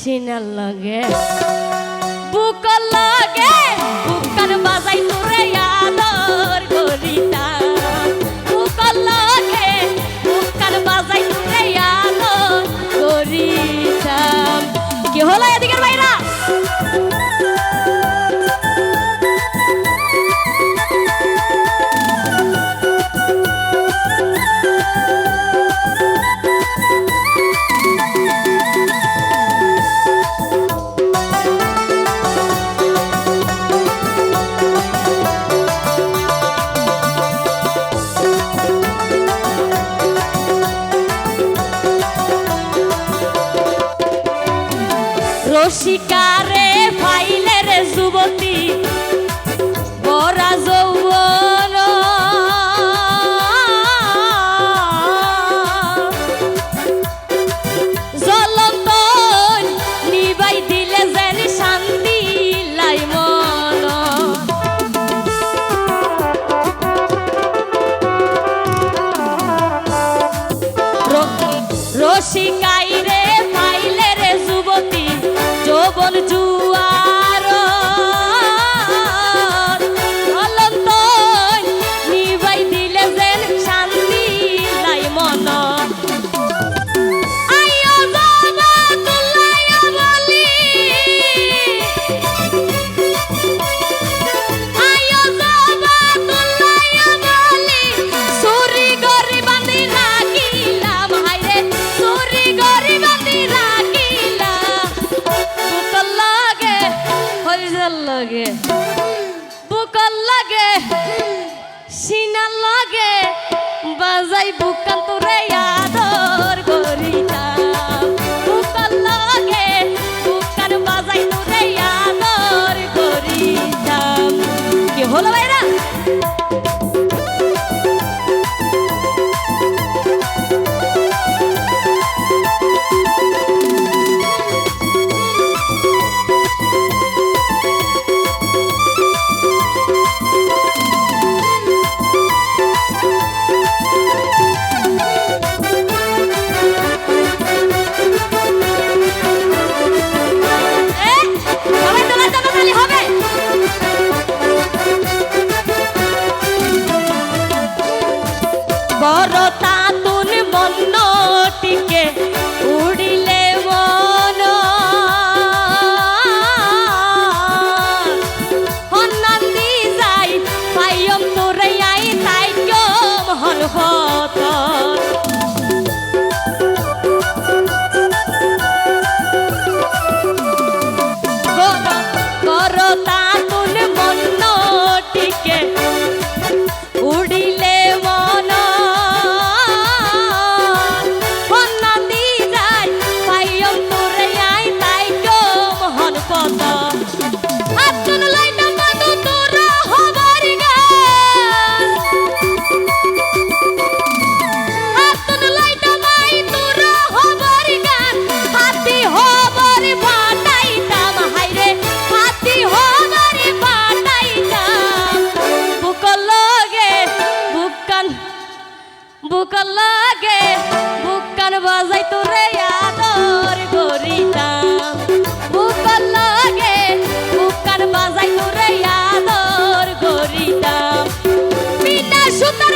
সিনার লাগে। বুকল লাগে বুকার বাজাই তোরে আদর করিতা রসিকারে ফাইলে রে যুবতী বরা যৌবন। জ্বলন্ত নিবাই দিলে যেন শান্তি লাই মন। রসিকাই সিনার লাগে বাজাই বুকান তোরে বড় তাতুন মন উড়িলে মন হন্নান্দি যাই পাইয়ম তোরে তাই কম হন হতন বুকল লাগে বুকান বাজাই তোরে আদর করিতাম। বুকল লাগে বুকান বাজাই তোরে আদর করিতাম। বিনা সুতার